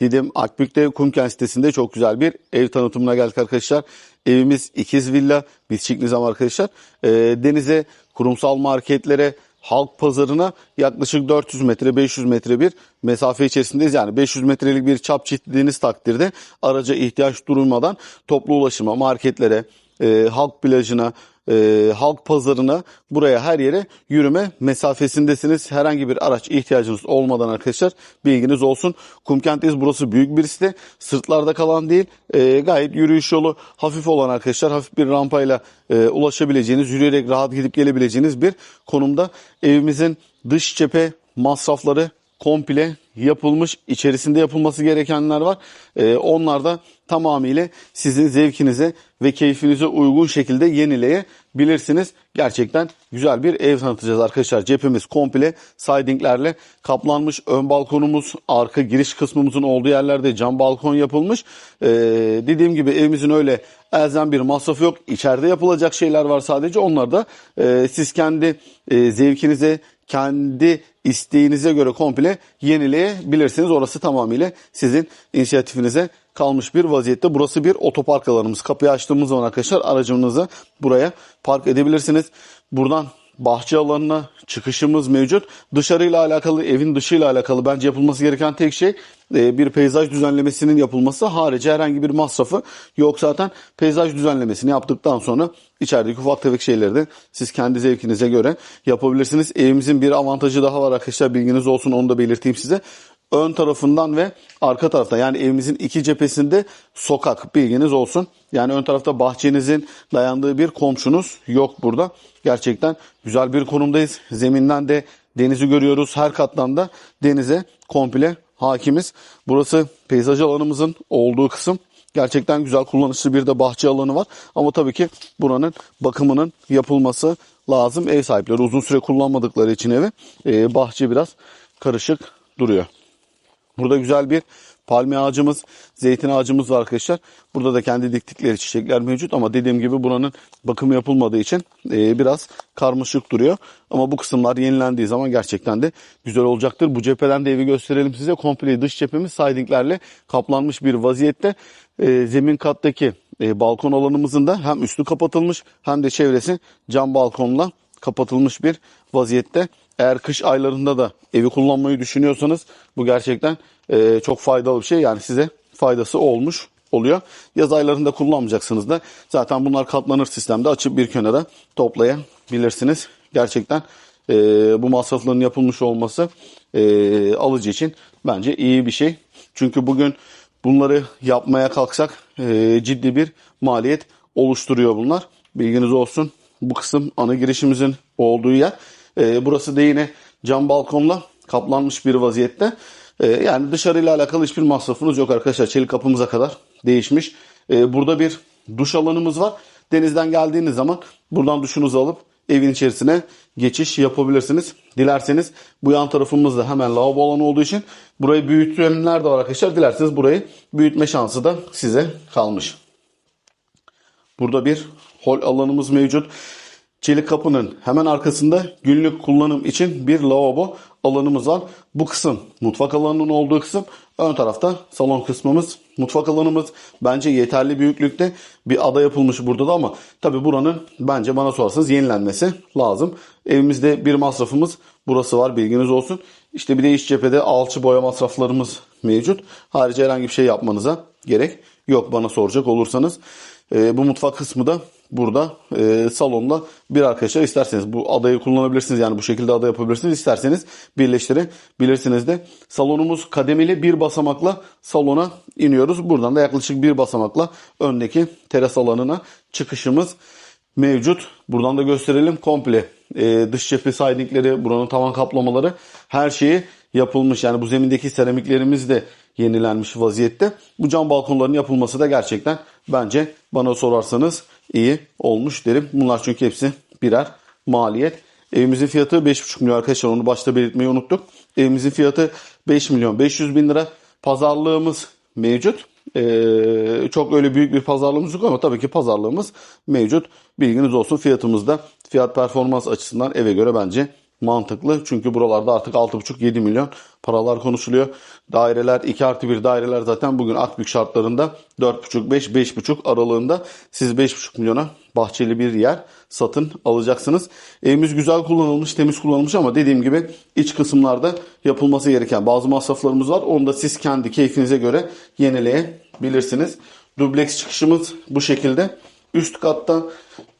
Didim Akbük'te Kumken sitesinde çok güzel bir ev tanıtımına geldik arkadaşlar. Evimiz ikiz villa, bitişik nizam arkadaşlar. Ee, denize, kurumsal marketlere, halk pazarına yaklaşık 400 metre 500 metre bir mesafe içerisindeyiz. Yani 500 metrelik bir çap çitlediğiniz takdirde araca ihtiyaç duymadan toplu ulaşıma, marketlere, e, halk plajına, e, halk pazarına buraya her yere yürüme mesafesindesiniz. Herhangi bir araç ihtiyacınız olmadan arkadaşlar bilginiz olsun. Kumkent'teyiz. Burası büyük bir site. Sırtlarda kalan değil e, gayet yürüyüş yolu hafif olan arkadaşlar hafif bir rampayla e, ulaşabileceğiniz yürüyerek rahat gidip gelebileceğiniz bir konumda. Evimizin dış cephe masrafları komple yapılmış. içerisinde yapılması gerekenler var. Ee, onlar da tamamıyla sizin zevkinize ve keyfinize uygun şekilde yenileyebilirsiniz. Gerçekten güzel bir ev tanıtacağız arkadaşlar. Cephemiz komple sidinglerle kaplanmış. Ön balkonumuz, arka giriş kısmımızın olduğu yerlerde cam balkon yapılmış. Ee, dediğim gibi evimizin öyle elzem bir masrafı yok. İçeride yapılacak şeyler var sadece. Onlar da e, siz kendi e, zevkinize, kendi isteğinize göre komple yenileyebilirsiniz. Orası tamamıyla sizin inisiyatifinize kalmış bir vaziyette. Burası bir otopark alanımız. Kapıyı açtığımız zaman arkadaşlar aracınızı buraya park edebilirsiniz. Buradan bahçe alanına çıkışımız mevcut. Dışarıyla alakalı, evin dışıyla alakalı bence yapılması gereken tek şey e, bir peyzaj düzenlemesinin yapılması. Harici herhangi bir masrafı yok zaten. Peyzaj düzenlemesini yaptıktan sonra içerideki ufak tefek şeyleri de siz kendi zevkinize göre yapabilirsiniz. Evimizin bir avantajı daha var arkadaşlar bilginiz olsun onu da belirteyim size ön tarafından ve arka tarafta yani evimizin iki cephesinde sokak bilginiz olsun. Yani ön tarafta bahçenizin dayandığı bir komşunuz yok burada. Gerçekten güzel bir konumdayız. Zeminden de denizi görüyoruz. Her kattan da denize komple hakimiz. Burası peyzaj alanımızın olduğu kısım. Gerçekten güzel kullanışlı bir de bahçe alanı var. Ama tabii ki buranın bakımının yapılması lazım. Ev sahipleri uzun süre kullanmadıkları için evi bahçe biraz karışık duruyor. Burada güzel bir palmiye ağacımız, zeytin ağacımız var arkadaşlar. Burada da kendi diktikleri çiçekler mevcut ama dediğim gibi buranın bakımı yapılmadığı için e, biraz karmaşık duruyor. Ama bu kısımlar yenilendiği zaman gerçekten de güzel olacaktır. Bu cepheden de evi gösterelim size. Komple dış cephemiz sidinglerle kaplanmış bir vaziyette. E, zemin kattaki e, balkon alanımızın da hem üstü kapatılmış hem de çevresi cam balkonla kapatılmış bir vaziyette. Eğer kış aylarında da evi kullanmayı düşünüyorsanız bu gerçekten e, çok faydalı bir şey. Yani size faydası olmuş oluyor. Yaz aylarında kullanmayacaksınız da zaten bunlar katlanır sistemde açıp bir kenara toplayabilirsiniz. Gerçekten e, bu masrafların yapılmış olması e, alıcı için bence iyi bir şey. Çünkü bugün bunları yapmaya kalksak e, ciddi bir maliyet oluşturuyor bunlar. Bilginiz olsun. Bu kısım ana girişimizin olduğu yer. E, burası da yine cam balkonla kaplanmış bir vaziyette. E, yani dışarıyla alakalı hiçbir masrafınız yok arkadaşlar. Çelik kapımıza kadar değişmiş. E, burada bir duş alanımız var. Denizden geldiğiniz zaman buradan duşunuzu alıp evin içerisine geçiş yapabilirsiniz. Dilerseniz bu yan tarafımızda hemen lavabo alanı olduğu için burayı büyütenler de var arkadaşlar. Dilerseniz burayı büyütme şansı da size kalmış. Burada bir hol alanımız mevcut. Çelik kapının hemen arkasında günlük kullanım için bir lavabo alanımız var. Bu kısım mutfak alanının olduğu kısım. Ön tarafta salon kısmımız, mutfak alanımız. Bence yeterli büyüklükte bir ada yapılmış burada da ama tabi buranın bence bana sorarsanız yenilenmesi lazım. Evimizde bir masrafımız burası var bilginiz olsun. İşte bir de iç cephede alçı boya masraflarımız mevcut. Harici herhangi bir şey yapmanıza gerek yok bana soracak olursanız. E, bu mutfak kısmı da burada e, salonda bir arkadaşlar isterseniz bu adayı kullanabilirsiniz. Yani bu şekilde ada yapabilirsiniz. İsterseniz birleştirebilirsiniz de. Salonumuz kademeli bir basamakla salona iniyoruz. Buradan da yaklaşık bir basamakla öndeki teras alanına çıkışımız mevcut. Buradan da gösterelim komple e, dış cephe sidingleri, buranın tavan kaplamaları her şeyi yapılmış. Yani bu zemindeki seramiklerimiz de yenilenmiş vaziyette. Bu cam balkonların yapılması da gerçekten bence bana sorarsanız iyi olmuş derim. Bunlar çünkü hepsi birer maliyet. Evimizin fiyatı 5,5 milyon arkadaşlar onu başta belirtmeyi unuttuk. Evimizin fiyatı 5 milyon 500 bin lira. Pazarlığımız mevcut. Ee, çok öyle büyük bir pazarlığımız yok ama tabii ki pazarlığımız mevcut. Bilginiz olsun fiyatımızda fiyat performans açısından eve göre bence mantıklı. Çünkü buralarda artık 6,5-7 milyon paralar konuşuluyor. Daireler 2 artı 1 daireler zaten bugün Akbük şartlarında 4,5-5-5,5 aralığında siz 5,5 milyona bahçeli bir yer satın alacaksınız. Evimiz güzel kullanılmış, temiz kullanılmış ama dediğim gibi iç kısımlarda yapılması gereken bazı masraflarımız var. Onu da siz kendi keyfinize göre yenileyebilirsiniz. Dubleks çıkışımız bu şekilde. Üst katta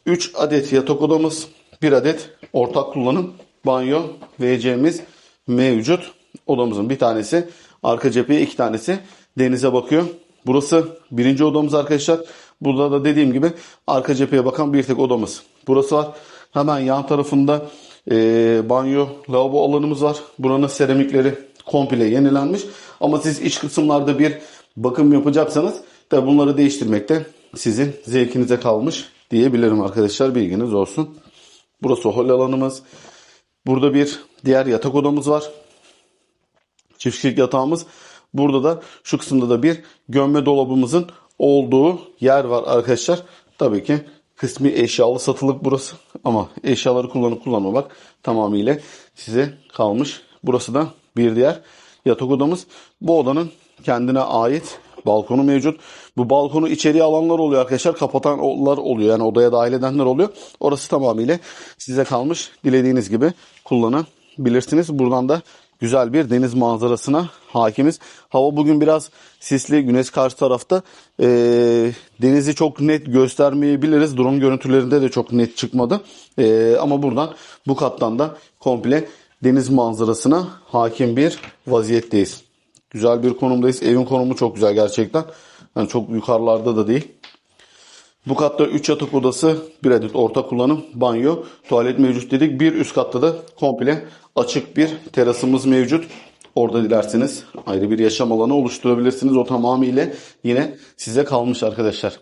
3 adet yatak odamız, 1 adet ortak kullanım banyo WC'miz mevcut. Odamızın bir tanesi arka cepheye iki tanesi denize bakıyor. Burası birinci odamız arkadaşlar. Burada da dediğim gibi arka cepheye bakan bir tek odamız. Burası var. Hemen yan tarafında e, banyo, lavabo alanımız var. Buranın seramikleri komple yenilenmiş. Ama siz iç kısımlarda bir bakım yapacaksanız da bunları değiştirmek de sizin zevkinize kalmış diyebilirim arkadaşlar. Bilginiz olsun. Burası hol alanımız. Burada bir diğer yatak odamız var. Çift kişilik yatağımız. Burada da şu kısımda da bir gömme dolabımızın olduğu yer var arkadaşlar. Tabii ki kısmi eşyalı satılık burası. Ama eşyaları kullanıp kullanmamak tamamıyla size kalmış. Burası da bir diğer yatak odamız. Bu odanın kendine ait balkonu mevcut. Bu balkonu içeriye alanlar oluyor arkadaşlar. Kapatanlar oluyor. Yani odaya dahil edenler oluyor. Orası tamamıyla size kalmış. Dilediğiniz gibi kullanabilirsiniz. Buradan da güzel bir deniz manzarasına hakimiz. Hava bugün biraz sisli. Güneş karşı tarafta. Ee, denizi çok net göstermeyebiliriz. Drone görüntülerinde de çok net çıkmadı. Ee, ama buradan bu kattan da komple deniz manzarasına hakim bir vaziyetteyiz. Güzel bir konumdayız. Evin konumu çok güzel gerçekten. Yani çok yukarılarda da değil. Bu katta 3 yatak odası, bir adet orta kullanım, banyo, tuvalet mevcut dedik. Bir üst katta da komple açık bir terasımız mevcut. Orada dilerseniz ayrı bir yaşam alanı oluşturabilirsiniz. O tamamıyla yine size kalmış arkadaşlar.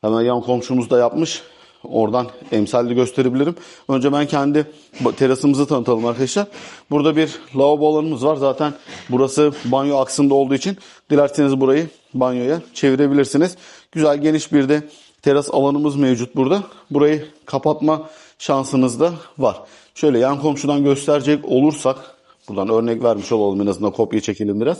Hemen yan komşumuz da yapmış. Oradan emsalde gösterebilirim. Önce ben kendi terasımızı tanıtalım arkadaşlar. Burada bir lavabo alanımız var. Zaten burası banyo aksında olduğu için dilerseniz burayı banyoya çevirebilirsiniz. Güzel geniş bir de teras alanımız mevcut burada. Burayı kapatma şansınız da var. Şöyle yan komşudan gösterecek olursak buradan örnek vermiş olalım en azından kopya çekelim biraz.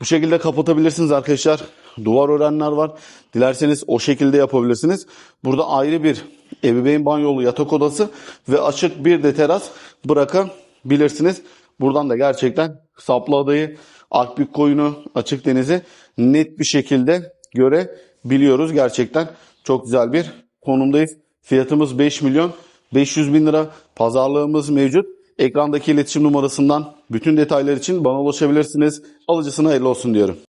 Bu şekilde kapatabilirsiniz arkadaşlar. Duvar örenler var. Dilerseniz o şekilde yapabilirsiniz. Burada ayrı bir ebeveyn banyolu yatak odası ve açık bir de teras bırakabilirsiniz. Buradan da gerçekten Saplı Adayı, Akbük Koyunu, Açık Denizi net bir şekilde görebiliyoruz. Gerçekten çok güzel bir konumdayız. Fiyatımız 5 milyon 500 bin lira. Pazarlığımız mevcut. Ekrandaki iletişim numarasından bütün detaylar için bana ulaşabilirsiniz. Alıcısına hayırlı olsun diyorum.